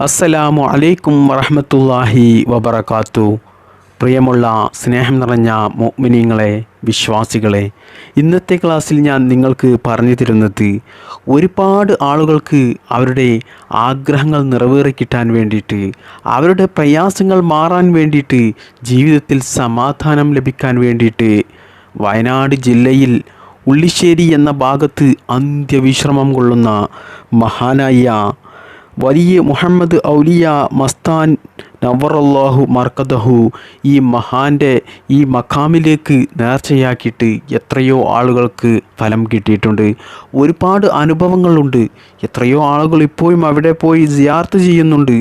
അസ്സലാമു അലൈക്കും വറഹമത്തല്ലാഹി വബറകാത്തു. പ്രിയമുള്ള സ്നേഹം നിറഞ്ഞ മോമിനിയങ്ങളെ വിശ്വാസികളെ ഇന്നത്തെ ക്ലാസ്സിൽ ഞാൻ നിങ്ങൾക്ക് പറഞ്ഞു തരുന്നത് ഒരുപാട് ആളുകൾക്ക് അവരുടെ ആഗ്രഹങ്ങൾ നിറവേറി കിട്ടാൻ വേണ്ടിയിട്ട് അവരുടെ പ്രയാസങ്ങൾ മാറാൻ വേണ്ടിയിട്ട് ജീവിതത്തിൽ സമാധാനം ലഭിക്കാൻ വേണ്ടിയിട്ട് വയനാട് ജില്ലയിൽ ഉള്ളിശ്ശേരി എന്ന ഭാഗത്ത് അന്ത്യവിശ്രമം കൊള്ളുന്ന മഹാനായ വലിയ മുഹമ്മദ് ഔലിയ മസ്താൻ നവറല്ലാഹു മർക്കദഹു. ഈ മഹാന്റെ ഈ മഖാമിലേക്ക് നേർച്ചയാക്കിയിട്ട് എത്രയോ ആളുകൾക്ക് ഫലം കിട്ടിയിട്ടുണ്ട്. ഒരുപാട് അനുഭവങ്ങളുണ്ട്. എത്രയോ ആളുകൾ ഇപ്പോഴും അവിടെ പോയി ജിയാർത്ത് ചെയ്യുന്നുണ്ട്.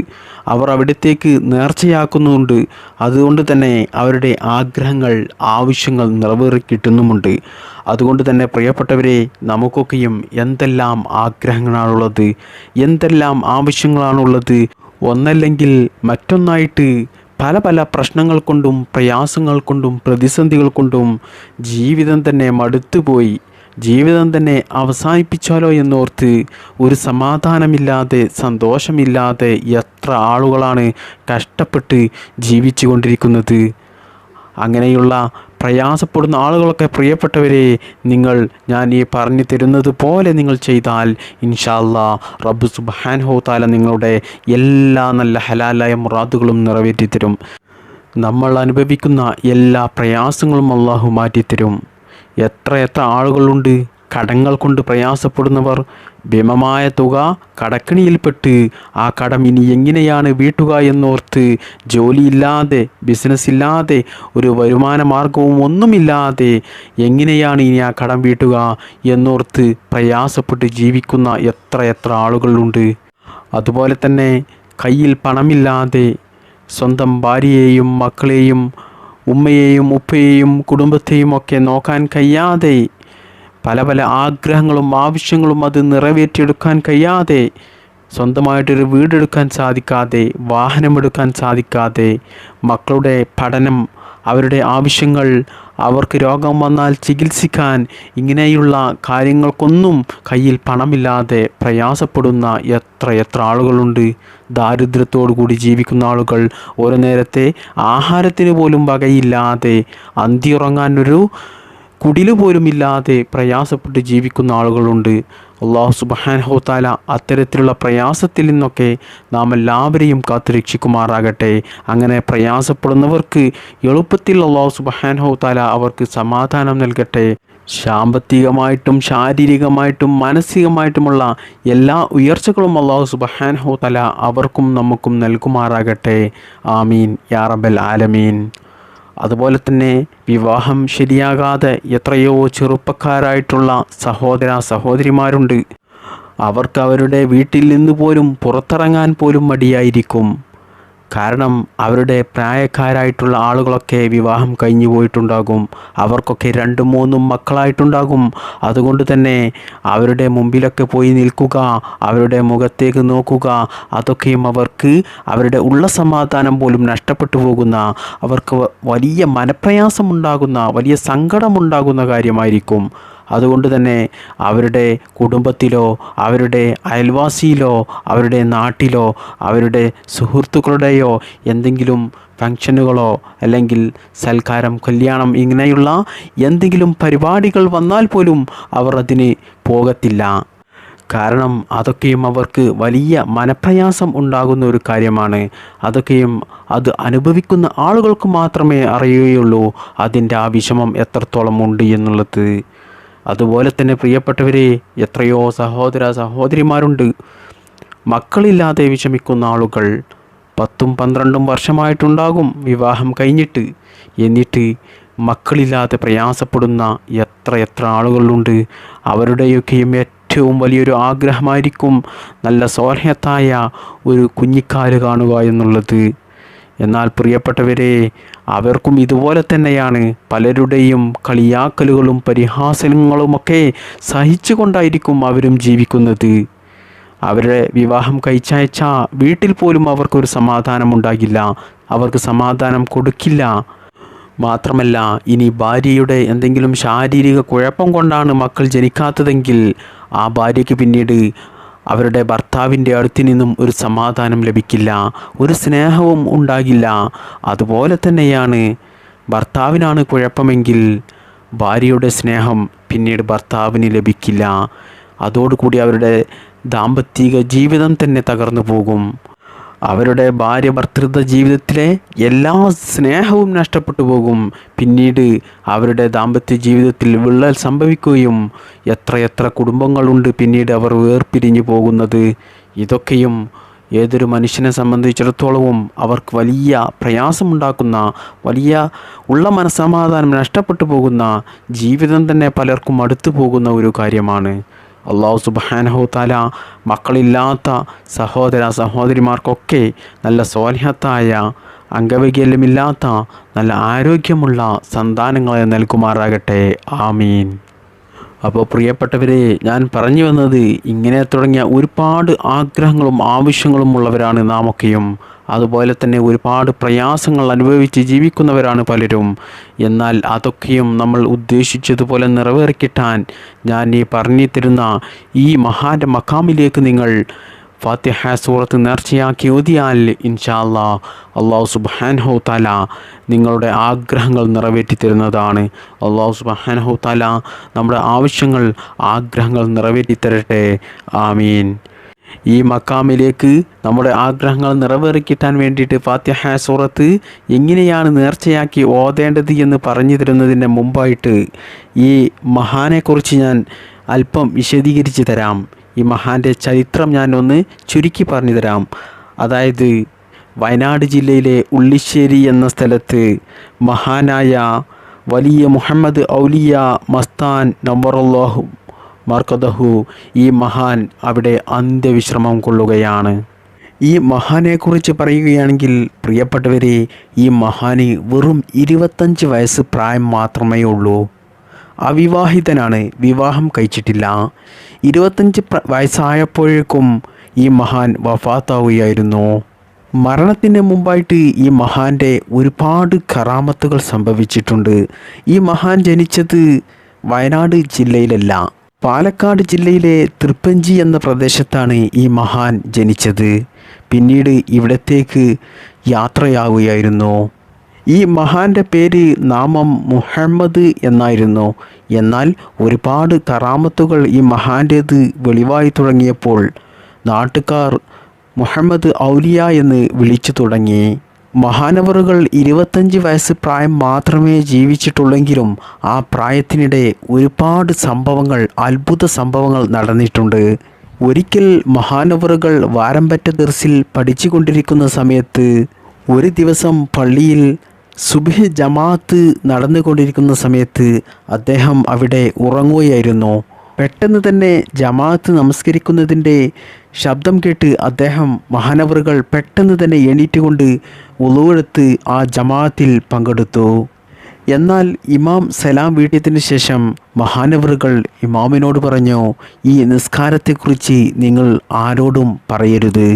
അവർ അവിടത്തേക്ക് നേർച്ചയാക്കുന്നുണ്ട്. അതുകൊണ്ട് തന്നെ അവരുടെ ആഗ്രഹങ്ങൾ ആവശ്യങ്ങൾ നിറവേറി കിട്ടുന്നുമുണ്ട്. അതുകൊണ്ട് തന്നെ പ്രിയപ്പെട്ടവരെ നമുക്കൊക്കെയും എന്തെല്ലാം ആഗ്രഹങ്ങളാണുള്ളത് എന്തെല്ലാം ആവശ്യങ്ങളാണുള്ളത് ഒന്നല്ലെങ്കിൽ മറ്റൊന്നായിട്ട് പല പല പ്രശ്നങ്ങൾ കൊണ്ടും പ്രയാസങ്ങൾ കൊണ്ടും പ്രതിസന്ധികൾ കൊണ്ടും ജീവിതം തന്നെ മടുത്തുപോയി ജീവിതം തന്നെ അവസാനിപ്പിച്ചാലോ എന്നോർത്ത് ഒരു സമാധാനമില്ലാതെ സന്തോഷമില്ലാതെ എത്ര ആളുകളാണ് കഷ്ടപ്പെട്ട് ജീവിച്ചു കൊണ്ടിരിക്കുന്നത് അങ്ങനെയുള്ള പ്രയാസപ്പെടുന്ന ആളുകളൊക്കെ പ്രിയപ്പെട്ടവരെ നിങ്ങൾ ഞാൻ ഈ പറഞ്ഞു തരുന്നത് പോലെ നിങ്ങൾ ചെയ്താൽ ഇൻഷാല്ല റബ്ബ് സുബാൻ ഹോത്താല നിങ്ങളുടെ എല്ലാ നല്ല ഹലാലായ മുറാദുകളും നിറവേറ്റി തരും. നമ്മൾ അനുഭവിക്കുന്ന എല്ലാ പ്രയാസങ്ങളും അള്ളാഹു മാറ്റിത്തരും. എത്ര എത്ര ആളുകളുണ്ട് കടങ്ങൾ കൊണ്ട് പ്രയാസപ്പെടുന്നവർ ഭീമമായ തുക കടക്കിണിയിൽപ്പെട്ട് ആ കടം ഇനി എങ്ങനെയാണ് വീട്ടുക എന്നോർത്ത് ജോലിയില്ലാതെ ബിസിനസ് ഇല്ലാതെ ഒരു വരുമാന മാർഗവും ഒന്നുമില്ലാതെ എങ്ങനെയാണ് ഇനി ആ കടം വീട്ടുക എന്നോർത്ത് പ്രയാസപ്പെട്ട് ജീവിക്കുന്ന എത്ര എത്ര ആളുകളുണ്ട്. അതുപോലെ തന്നെ കയ്യിൽ പണമില്ലാതെ സ്വന്തം ഭാര്യയെയും മക്കളെയും ഉമ്മയെയും ഉപ്പയെയും കുടുംബത്തെയും ഒക്കെ നോക്കാൻ കഴിയാതെ പല പല ആഗ്രഹങ്ങളും ആവശ്യങ്ങളും അത് നിറവേറ്റിയെടുക്കാൻ കഴിയാതെ സ്വന്തമായിട്ടൊരു വീടെടുക്കാൻ സാധിക്കാതെ വാഹനമെടുക്കാൻ സാധിക്കാതെ മക്കളുടെ പഠനം അവരുടെ ആവശ്യങ്ങൾ അവർക്ക് രോഗം വന്നാൽ ചികിത്സിക്കാൻ ഇങ്ങനെയുള്ള കാര്യങ്ങൾക്കൊന്നും കയ്യിൽ പണമില്ലാതെ പ്രയാസപ്പെടുന്ന എത്ര എത്ര ആളുകളുണ്ട്. ദാരിദ്ര്യത്തോടു കൂടി ജീവിക്കുന്ന ആളുകൾ ഓരോ നേരത്തെ ആഹാരത്തിന് പോലും വകയില്ലാതെ അന്തിയുറങ്ങാനൊരു കുടിൽ പോലുമില്ലാതെ പ്രയാസപ്പെട്ട് ജീവിക്കുന്ന ആളുകളുണ്ട്. അള്ളാഹു സുബാൻഹോത്താല അത്തരത്തിലുള്ള പ്രയാസത്തിൽ നിന്നൊക്കെ നാം എല്ലാവരെയും കാത്തു രക്ഷിക്കുമാറാകട്ടെ. അങ്ങനെ പ്രയാസപ്പെടുന്നവർക്ക് എളുപ്പത്തിൽ അള്ളാഹു സുബാൻഹോത്താല അവർക്ക് സമാധാനം നൽകട്ടെ. സാമ്പത്തികമായിട്ടും ശാരീരികമായിട്ടും മാനസികമായിട്ടുമുള്ള എല്ലാ ഉയർച്ചകളും അള്ളാഹു സുബഹാൻഹോത്തല അവർക്കും നമുക്കും നൽകുമാറാകട്ടെ. ആമീൻ. യാറബൽ ആലമീൻ. അതുപോലെ വിവാഹം ശരിയാകാതെ എത്രയോ ചെറുപ്പക്കാരായിട്ടുള്ള സഹോദര സഹോദരിമാരുണ്ട്. അവർക്ക് അവരുടെ വീട്ടിൽ നിന്ന് പോലും പുറത്തിറങ്ങാൻ പോലും മടിയായിരിക്കും. കാരണം അവരുടെ പ്രായക്കാരായിട്ടുള്ള ആളുകളൊക്കെ വിവാഹം കഴിഞ്ഞു പോയിട്ടുണ്ടാകും. അവർക്കൊക്കെ രണ്ടും മൂന്നും മക്കളായിട്ടുണ്ടാകും. അതുകൊണ്ട് തന്നെ അവരുടെ മുമ്പിലൊക്കെ പോയി നിൽക്കുക അവരുടെ മുഖത്തേക്ക് നോക്കുക അതൊക്കെയും അവർക്ക് അവരുടെ ഉള്ള സമാധാനം പോലും നഷ്ടപ്പെട്ടു പോകുന്ന അവർക്ക് വലിയ മനപ്രയാസമുണ്ടാകുന്ന വലിയ സങ്കടമുണ്ടാകുന്ന കാര്യമായിരിക്കും. അതുകൊണ്ട് തന്നെ അവരുടെ കുടുംബത്തിലോ അവരുടെ അയൽവാസിയിലോ അവരുടെ നാട്ടിലോ അവരുടെ സുഹൃത്തുക്കളുടെയോ എന്തെങ്കിലും ഫങ്ഷനുകളോ അല്ലെങ്കിൽ സൽക്കാരം കല്യാണം ഇങ്ങനെയുള്ള എന്തെങ്കിലും പരിപാടികൾ വന്നാൽ പോലും അവർ അതിന് പോകത്തില്ല. കാരണം അതൊക്കെയും അവർക്ക് വലിയ മനപ്രയാസം ഉണ്ടാകുന്ന ഒരു കാര്യമാണ്. അതൊക്കെയും അത് അനുഭവിക്കുന്ന ആളുകൾക്ക് മാത്രമേ അറിയുകയുള്ളൂ അതിന്റെ ആ വിഷമം എത്രത്തോളം ഉണ്ട് എന്നുള്ളത്. അതുപോലെ തന്നെ പ്രിയപ്പെട്ടവരെ എത്രയോ സഹോദര സഹോദരിമാരുണ്ട്. മക്കളില്ലാതെ വിഷമിക്കുന്ന ആളുകൾ പത്തും പന്ത്രണ്ടും വർഷമായിട്ടുണ്ടാകും വിവാഹം കഴിഞ്ഞിട്ട്. എന്നിട്ട് മക്കളില്ലാതെ പ്രയാസപ്പെടുന്ന എത്ര എത്ര ആളുകളുണ്ട്. അവരുടെയൊക്കെയും ഏറ്റവും വലിയൊരു ആഗ്രഹമായിരിക്കും നല്ല സോഹത്തായ ഒരു കുഞ്ഞിക്കാൽ കാണുക എന്നുള്ളത്. എന്നാൽ പ്രിയപ്പെട്ടവരെ അവർക്കും ഇതുപോലെ തന്നെയാണ്. പലരുടെയും കളിയാക്കലുകളും പരിഹാസങ്ങളുമൊക്കെ സഹിച്ചുകൊണ്ടായിരിക്കും അവരും ജീവിക്കുന്നത്. അവരുടെ വിവാഹം കഴിച്ചയച്ച വീട്ടിൽ പോലും അവർക്കൊരു സമാധാനം ഉണ്ടാകില്ല അവർക്ക് സമാധാനം കൊടുക്കില്ല. മാത്രമല്ല ഇനി ഭാര്യയുടെ എന്തെങ്കിലും ശാരീരിക കുഴപ്പം കൊണ്ടാണ് മക്കൾ ജനിക്കാത്തതെങ്കിൽ ആ ഭാര്യയ്ക്ക് പിന്നീട് അവരുടെ ഭർത്താവിന്റെ അടുത്തു നിന്നും ഒരു സമാധാനം ലഭിക്കില്ല ഒരു സ്നേഹവും ഉണ്ടാകില്ല. അതുപോലെ തന്നെയാണ് ഭർത്താവിനാണ് കുഴപ്പമെങ്കിൽ ഭാര്യയുടെ സ്നേഹം പിന്നീട് ഭർത്താവിന് ലഭിക്കില്ല. അതോടുകൂടി അവരുടെ ദാമ്പത്തിക ജീവിതം തന്നെ തകർന്നു പോകും. അവരുടെ ഭാര്യ ഭർത്തൃത്വ ജീവിതത്തിലെ എല്ലാ സ്നേഹവും നഷ്ടപ്പെട്ടു പോകും. പിന്നീട് അവരുടെ ദാമ്പത്യ ജീവിതത്തിൽ വിള്ളൽ സംഭവിക്കുകയും എത്രയെത്ര കുടുംബങ്ങളുണ്ട് പിന്നീട് അവർ വേർപിരിഞ്ഞു പോകുന്നത്. ഇതൊക്കെയും ഏതൊരു മനുഷ്യനെ സംബന്ധിച്ചിടത്തോളവും അവർക്ക് വലിയ പ്രയാസമുണ്ടാക്കുന്ന വലിയ ഉള്ള മനസ്സമാധാനം നഷ്ടപ്പെട്ടു പോകുന്ന ജീവിതം തന്നെ പലർക്കും അടുത്തു പോകുന്ന ഒരു കാര്യമാണ്. അള്ളാഹു സുബാനഹു താല മക്കളില്ലാത്ത സഹോദര സഹോദരിമാർക്കൊക്കെ നല്ല സ്വാലിഹത്തായ അംഗവൈകല്യമില്ലാത്ത നല്ല ആരോഗ്യമുള്ള സന്താനങ്ങളെ നൽകുമാറാകട്ടെ. ആമീൻ. അപ്പോൾ പ്രിയപ്പെട്ടവരെ ഞാൻ പറഞ്ഞു വന്നത് ഇങ്ങനെ തുടങ്ങിയ ഒരുപാട് ആഗ്രഹങ്ങളും ആവശ്യങ്ങളും ഉള്ളവരാണ് നാമൊക്കെയും. അതുപോലെ തന്നെ ഒരുപാട് പ്രയാസങ്ങൾ അനുഭവിച്ച് ജീവിക്കുന്നവരാണ് പലരും. എന്നാൽ അതൊക്കെയും നമ്മൾ ഉദ്ദേശിച്ചതുപോലെ നിറവേറിക്കിട്ടാൻ ഞാൻ ഈ പറഞ്ഞു തരുന്ന ഈ മഹാന്റെ മക്കാമിലേക്ക് നിങ്ങൾ ഫാത്തിഹ സൂറത്ത് നേർച്ചയാക്കി ഓതിയാൽ ഇൻഷാ അല്ലാ അള്ളാഹു സുബാൻഹു താല നിങ്ങളുടെ ആഗ്രഹങ്ങൾ നിറവേറ്റി തരുന്നതാണ്. അള്ളാഹു സുബാൻഹു താല നമ്മുടെ ആവശ്യങ്ങൾ ആഗ്രഹങ്ങൾ നിറവേറ്റി തരട്ടെ. ആമീൻ. ഈ മക്കാമിലേക്ക് നമ്മുടെ ആഗ്രഹങ്ങൾ നിറവേറിക്കിട്ടാൻ വേണ്ടിയിട്ട് ഫാത്തിഹ സൂറത്ത് എങ്ങനെയാണ് നേർച്ചയാക്കി ഓതേണ്ടത് എന്ന് പറഞ്ഞു തരുന്നതിന്റെ മുമ്പായിട്ട് ഈ മഹാനെക്കുറിച്ച് ഞാൻ അല്പം വിശദീകരിച്ച് തരാം. ഈ മഹാന്റെ ചരിത്രം ഞാൻ ഒന്ന് ചുരുക്കി പറഞ്ഞു തരാം. അതായത് വയനാട് ജില്ലയിലെ ഉള്ളിശ്ശേരി എന്ന സ്ഥലത്ത് മഹാനായ വലിയ മുഹമ്മദ് ഔലിയ മസ്താൻ നമ്പറുല്ലാഹു മർക്കദഹു ഈ മഹാൻ അവിടെ അന്ത്യവിശ്രമം കൊള്ളുകയാണ്. ഈ മഹാനെക്കുറിച്ച് പറയുകയാണെങ്കിൽ പ്രിയപ്പെട്ടവരെ ഈ മഹാന് വെറും ഇരുപത്തഞ്ച് വയസ്സ് പ്രായം മാത്രമേ ഉള്ളൂ. അവിവാഹിതനാണ് വിവാഹം കഴിച്ചിട്ടില്ല. ഇരുപത്തഞ്ച് വയസ്സായപ്പോഴേക്കും ഈ മഹാൻ വഫാത്താവുകയായിരുന്നു. മരണത്തിന് മുമ്പായിട്ട് ഈ മഹാന്റെ ഒരുപാട് കറാമത്തുകൾ സംഭവിച്ചിട്ടുണ്ട്. ഈ മഹാൻ ജനിച്ചത് വയനാട് ജില്ലയിലല്ല പാലക്കാട് ജില്ലയിലെ തൃപ്പഞ്ചി എന്ന പ്രദേശത്താണ് ഈ മഹാൻ ജനിച്ചത്. പിന്നീട് ഇവിടത്തേക്ക് യാത്രയാവുകയായിരുന്നു. ഈ മഹാന്റെ പേര് നാമം മുഹമ്മദ് എന്നായിരുന്നു. എന്നാൽ ഒരുപാട് കറാമത്തുകൾ ഈ മഹാന്റേത് വെളിവായി തുടങ്ങിയപ്പോൾ നാട്ടുകാർ മുഹമ്മദ് ഔലിയ എന്ന് വിളിച്ചു തുടങ്ങി. മഹാനവറുകൾ ഇരുപത്തഞ്ച് വയസ്സ് പ്രായം മാത്രമേ ജീവിച്ചിട്ടുള്ളെങ്കിലും ആ പ്രായത്തിനിടെ ഒരുപാട് സംഭവങ്ങൾ അത്ഭുത സംഭവങ്ങൾ നടന്നിട്ടുണ്ട്. ഒരിക്കൽ മഹാനവറുകൾ വാരമ്പറ്റ ദർസിൽ പഠിച്ചുകൊണ്ടിരിക്കുന്ന സമയത്ത് ഒരു ദിവസം പള്ളിയിൽ സുബിഹ് ജമാഅത്ത് നടന്നുകൊണ്ടിരിക്കുന്ന സമയത്ത് അദ്ദേഹം അവിടെ ഉറങ്ങുകയായിരുന്നു. പെട്ടെന്ന് തന്നെ ജമാഅത്ത് നമസ്കരിക്കുന്നതിന്റെ ശബ്ദം കേട്ട് അദ്ദേഹം മഹാനവറുകൾ പെട്ടെന്ന് തന്നെ എണീറ്റുകൊണ്ട് ഉളവെടുത്ത് ആ ജമാഅത്തിൽ പങ്കെടുത്തു. എന്നാൽ ഇമാം സലാം വീട്ടിയതിന് ശേഷം മഹാനവറുകൾ ഇമാമിനോട് പറഞ്ഞു ഈ നിസ്കാരത്തെക്കുറിച്ച് നിങ്ങൾ ആരോടും പറയരുത്.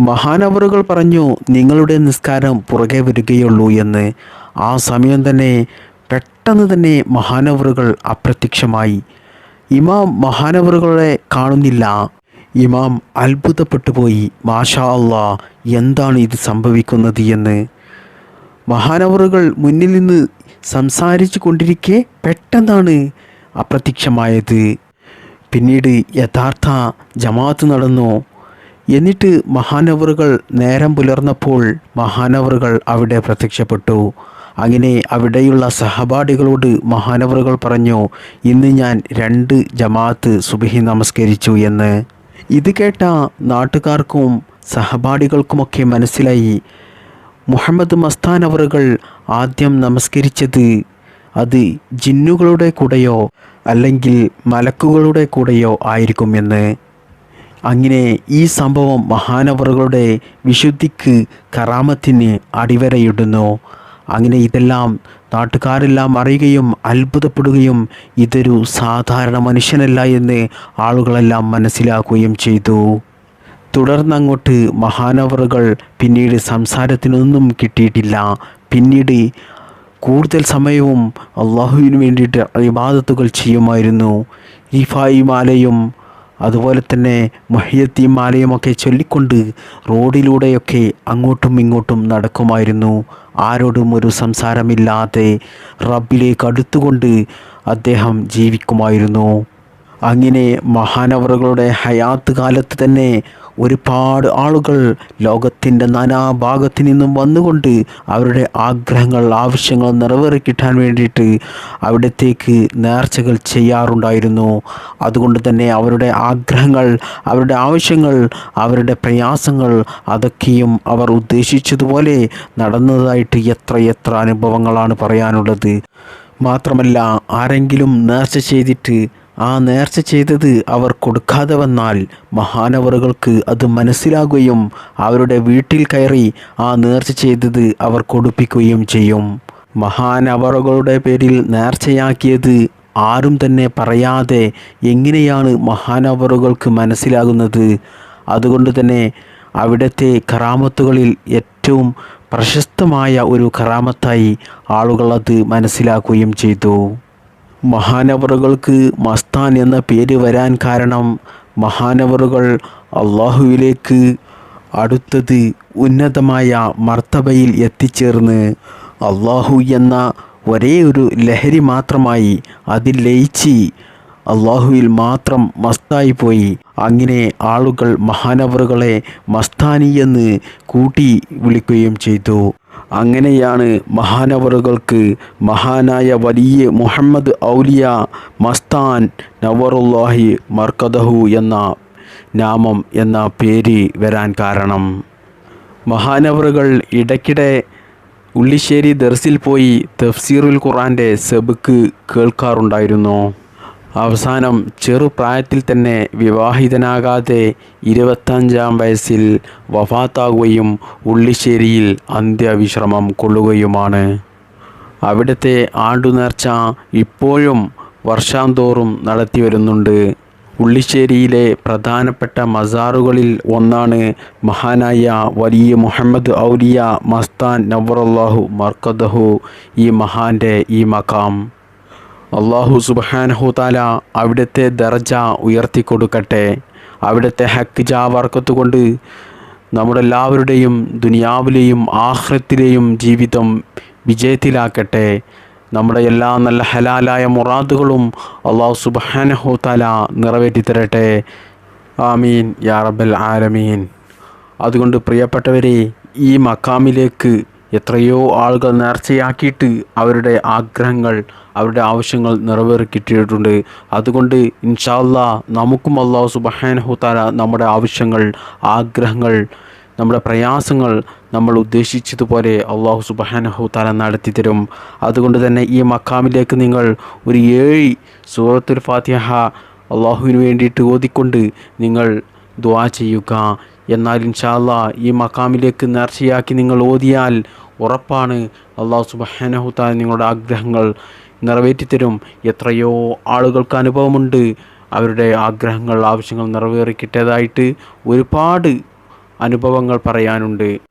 മഹാനവറുകൾ പറഞ്ഞു നിങ്ങളുടെ നിസ്കാരം പുറകെ വരികയുള്ളൂ എന്ന്. ആ സമയം തന്നെ പെട്ടെന്ന് തന്നെ മഹാനവറുകൾ അപ്രത്യക്ഷമായി. ഇമാം മഹാനവറുകളെ കാണുന്നില്ല. ഇമാം അത്ഭുതപ്പെട്ടു പോയി. മാഷാ അള്ളാ എന്താണ് ഇത് സംഭവിക്കുന്നത് എന്ന്. മഹാനവറുകൾ മുന്നിൽ നിന്ന് സംസാരിച്ചു കൊണ്ടിരിക്കെ പെട്ടെന്നാണ് അപ്രത്യക്ഷമായത്. പിന്നീട് യഥാർത്ഥ ജമാഅത്ത് നടന്നു. എന്നിട്ട് മഹാനവറുകൾ നേരം പുലർന്നപ്പോൾ മഹാനവറുകൾ അവിടെ പ്രത്യക്ഷപ്പെട്ടു. അങ്ങനെ അവിടെയുള്ള സഹപാഠികളോട് മഹാനവറുകൾ പറഞ്ഞു ഇന്ന് ഞാൻ രണ്ട് ജമാഅത്ത് സുബഹി നമസ്കരിച്ചു എന്ന്. ഇത് കേട്ട നാട്ടുകാർക്കും സഹപാഠികൾക്കുമൊക്കെ മനസ്സിലായി മുഹമ്മദ് മസ്താൻ അവറുകൾ ആദ്യം നമസ്കരിച്ചത് അത് ജിന്നുകളുടെ കൂടെയോ അല്ലെങ്കിൽ മലക്കുകളുടെ കൂടെയോ ആയിരിക്കുമെന്ന് അങ്ങനെ ഈ സംഭവം മഹാനവറുകളുടെ വിശുദ്ധിക്ക് കറാമത്തിന് അടിവരയിടുന്നു. അങ്ങനെ ഇതെല്ലാം നാട്ടുകാരെല്ലാം അറിയുകയും അത്ഭുതപ്പെടുകയും ഇതൊരു സാധാരണ മനുഷ്യനല്ല എന്ന് ആളുകളെല്ലാം മനസ്സിലാക്കുകയും ചെയ്തു. തുടർന്നങ്ങോട്ട് മഹാനവറുകൾ പിന്നീട് സംസാരത്തിനൊന്നും കിട്ടിയിട്ടില്ല. പിന്നീട് കൂടുതൽ സമയവും അള്ളാഹുവിന് വേണ്ടിയിട്ട് ഇബാദത്തുകൾ ചെയ്യുമായിരുന്നു. ഈഫായി മാലയും അതുപോലെ തന്നെ മഹിയത്തി മാലയുമൊക്കെ ചൊല്ലിക്കൊണ്ട് റോഡിലൂടെയൊക്കെ അങ്ങോട്ടും ഇങ്ങോട്ടും നടക്കുമായിരുന്നു. ആരോടും ഒരു സംസാരമില്ലാതെ റബ്ബിലേക്ക് അടുത്തുകൊണ്ട് അദ്ദേഹം ജീവിക്കുമായിരുന്നു. അങ്ങനെ മഹാനവറുകളുടെ ഹയാത്ത് കാലത്ത് തന്നെ ഒരുപാട് ആളുകൾ ലോകത്തിന്റെ നാനാഭാഗത്തു നിന്നും വന്നുകൊണ്ട് അവരുടെ ആഗ്രഹങ്ങൾ ആവശ്യങ്ങൾ നിറവേറി കിട്ടാൻ വേണ്ടിയിട്ട് അവിടത്തേക്ക് നേർച്ചകൾ ചെയ്യാറുണ്ടായിരുന്നു. അതുകൊണ്ട് തന്നെ അവരുടെ ആഗ്രഹങ്ങൾ അവരുടെ ആവശ്യങ്ങൾ അവരുടെ പ്രയാസങ്ങൾ അതൊക്കെയും അവർ ഉദ്ദേശിച്ചതുപോലെ നടന്നതായിട്ട് എത്ര എത്ര അനുഭവങ്ങളാണ് പറയാനുള്ളത്. മാത്രമല്ല ആരെങ്കിലും നേർച്ച ചെയ്തിട്ട് ആ നേർച്ച ചെയ്തത് അവർ കൊടുക്കാതെ വന്നാൽ മഹാനവറുകൾക്ക് അത് മനസ്സിലാകുകയും അവരുടെ വീട്ടിൽ കയറി ആ നേർച്ച ചെയ്തത് അവർ കൊടുപ്പിക്കുകയും ചെയ്യും. മഹാനവറുകളുടെ പേരിൽ നേർച്ചയാക്കിയത് ആരും തന്നെ പറയാതെ എങ്ങനെയാണ് മഹാനവറുകൾക്ക് മനസ്സിലാകുന്നത്? അതുകൊണ്ട് തന്നെ അവിടുത്തെ കറാമത്തുകളിൽ ഏറ്റവും പ്രശസ്തമായ ഒരു കറാമത്തായി ആളുകൾ അത് മനസ്സിലാക്കുകയും ചെയ്തു. മഹാനവറുകൾക്ക് മസ്താൻ എന്ന പേര് വരാൻ കാരണം മഹാനവറുകൾ അള്ളാഹുവിലേക്ക് അടുത്തത് ഉന്നതമായ മർത്തബയിൽ എത്തിച്ചേർന്ന് അള്ളാഹു എന്ന ഒരേ ഒരു ലഹരി മാത്രമായി അതിൽ ലയിച്ച് അള്ളാഹുവിൽ മാത്രം മസ്തായി പോയി. അങ്ങനെ ആളുകൾ മഹാനവറുകളെ മസ്താനി എന്ന് കൂട്ടി വിളിക്കുകയും ചെയ്തു. അങ്ങനെയാണ് മഹാനവറുകൾക്ക് മഹാനായ വലിയ മുഹമ്മദ് ഔലിയ മസ്താൻ നവറുല്ലാഹി മർക്കദഹു എന്ന നാമം എന്ന പേര് വരാൻ കാരണം. മഹാനവറുകൾ ഇടയ്ക്കിടെ ഉള്ളിശ്ശേരി ദർസിൽ പോയി തഫ്സീറുൽ ഖുറാന്റെ സെബുക്ക് കേൾക്കാറുണ്ടായിരുന്നു. അവസാനം ചെറുപ്രായത്തിൽ തന്നെ വിവാഹിതനാകാതെ ഇരുപത്തഞ്ചാം വയസ്സിൽ വഫാത്താകുകയും ഉള്ളിശ്ശേരിയിൽ അന്ത്യവിശ്രമം കൊള്ളുകയുമാണ്. അവിടുത്തെ ആണ്ടുനേർച്ച ഇപ്പോഴും വർഷാന്തോറും നടത്തിവരുന്നുണ്ട്. ഉള്ളിശ്ശേരിയിലെ പ്രധാനപ്പെട്ട മസാറുകളിൽ ഒന്നാണ് മഹാനായ വലിയ മുഹമ്മദ് ഔലിയ മസ്താൻ നവറല്ലാഹു മർക്കദഹു ഈ മഹാന്റെ ഈ മക്കാം അള്ളാഹു സുബാനഹു താല അവിടുത്തെ ദർജ ഉയർത്തിക്കൊടുക്കട്ടെ. അവിടുത്തെ ഹക്ക് ജാവർക്കത്ത് കൊണ്ട് നമ്മളെല്ലാവരുടെയും ദുനിയാവിലെയും ആഹ്രത്തിലെയും ജീവിതം വിജയത്തിലാക്കട്ടെ. നമ്മുടെ എല്ലാ നല്ല ഹലാലായ മുറാദുകളും അള്ളാഹു സുബാനഹു താല നിറവേറ്റി തരട്ടെ ആമീൻ. യാ റബ്ബൽ ആലമീൻ. അതുകൊണ്ട് പ്രിയപ്പെട്ടവരെ ഈ മക്കാമിലേക്ക് എത്രയോ ആളുകൾ നേർച്ചയാക്കിയിട്ട് അവരുടെ ആഗ്രഹങ്ങൾ അവരുടെ ആവശ്യങ്ങൾ നിറവേറി കിട്ടിയിട്ടുണ്ട്. അതുകൊണ്ട് ഇൻഷാല്ല നമുക്കും അള്ളാഹു സുബഹാനഹുത്താല നമ്മുടെ ആവശ്യങ്ങൾ ആഗ്രഹങ്ങൾ നമ്മുടെ പ്രയാസങ്ങൾ നമ്മൾ ഉദ്ദേശിച്ചതുപോലെ അള്ളാഹു സുബഹാനഹുത്താല നടത്തി തരും. അതുകൊണ്ട് തന്നെ ഈ മക്കാമിലേക്ക് നിങ്ങൾ ഒരു ഏഴ് സൂറത്തുൽ ഫാത്തിഹ അള്ളാഹുവിന് വേണ്ടിയിട്ട് ഓതിക്കൊണ്ട് നിങ്ങൾ ദുവാ ചെയ്യുക. എന്നാൽ ഇൻഷാല്ല ഈ മക്കാമിലേക്ക് നേർച്ചയാക്കി നിങ്ങൾ ഓതിയാൽ ഉറപ്പാണ് അള്ളാഹു സുബഹാനഹുത്താല നിങ്ങളുടെ ആഗ്രഹങ്ങൾ നിറവേറ്റിത്തരും. എത്രയോ ആളുകൾക്ക് അനുഭവമുണ്ട്. അവരുടെ ആഗ്രഹങ്ങൾ ആവശ്യങ്ങൾ നിറവേറിക്കിട്ടതായിട്ട് ഒരുപാട് അനുഭവങ്ങൾ പറയാനുണ്ട്.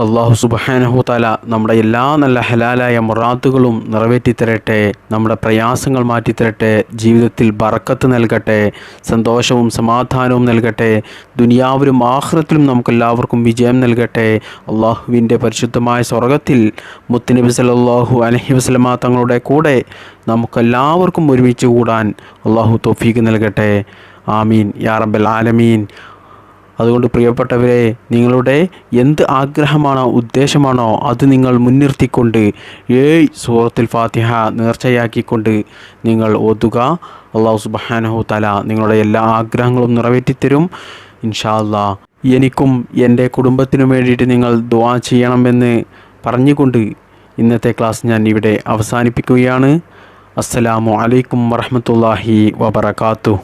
അള്ളാഹു സുബഹാനഹു തല നമ്മുടെ എല്ലാ നല്ല ഹലാലായ മുറാത്തുകളും നിറവേറ്റിത്തരട്ടെ നമ്മുടെ പ്രയാസങ്ങൾ മാറ്റിത്തരട്ടെ ജീവിതത്തിൽ ബറക്കത്ത് നൽകട്ടെ സന്തോഷവും സമാധാനവും നൽകട്ടെ ദുനിയാവിലും ആഹ്റത്തിലും നമുക്കെല്ലാവർക്കും വിജയം നൽകട്ടെ. അള്ളാഹുവിന്റെ പരിശുദ്ധമായ സ്വർഗത്തിൽ മുത്തനബി സലാഹു അലഹി വസ്ലമ തങ്ങളുടെ കൂടെ നമുക്കെല്ലാവർക്കും ഒരുമിച്ച് കൂടാൻ അള്ളാഹു തോഫീക്ക് നൽകട്ടെ. ആമീൻ. യാ റബ്ബൽ ആലമീൻ. അതുകൊണ്ട് പ്രിയപ്പെട്ടവരെ നിങ്ങളുടെ എന്ത് ആഗ്രഹമാണോ ഉദ്ദേശമാണോ അത് നിങ്ങൾ മുൻനിർത്തിക്കൊണ്ട് ഏഴ് സൂറത്തിൽ ഫാത്തിഹ നേർച്ചയാക്കിക്കൊണ്ട് നിങ്ങൾ ഓതുക. അള്ളാഹു സുബാനഹു തല നിങ്ങളുടെ എല്ലാ ആഗ്രഹങ്ങളും നിറവേറ്റിത്തരും. ഇൻഷാ അല്ലാ എനിക്കും എന്റെ കുടുംബത്തിനും വേണ്ടിയിട്ട് നിങ്ങൾ ദുവാ ചെയ്യണമെന്ന് പറഞ്ഞുകൊണ്ട് ഇന്നത്തെ ക്ലാസ് ഞാൻ ഇവിടെ അവസാനിപ്പിക്കുകയാണ്. അസ്സലാമു അലൈക്കും വറഹമത്തല്ലാഹി വബർക്കാത്തു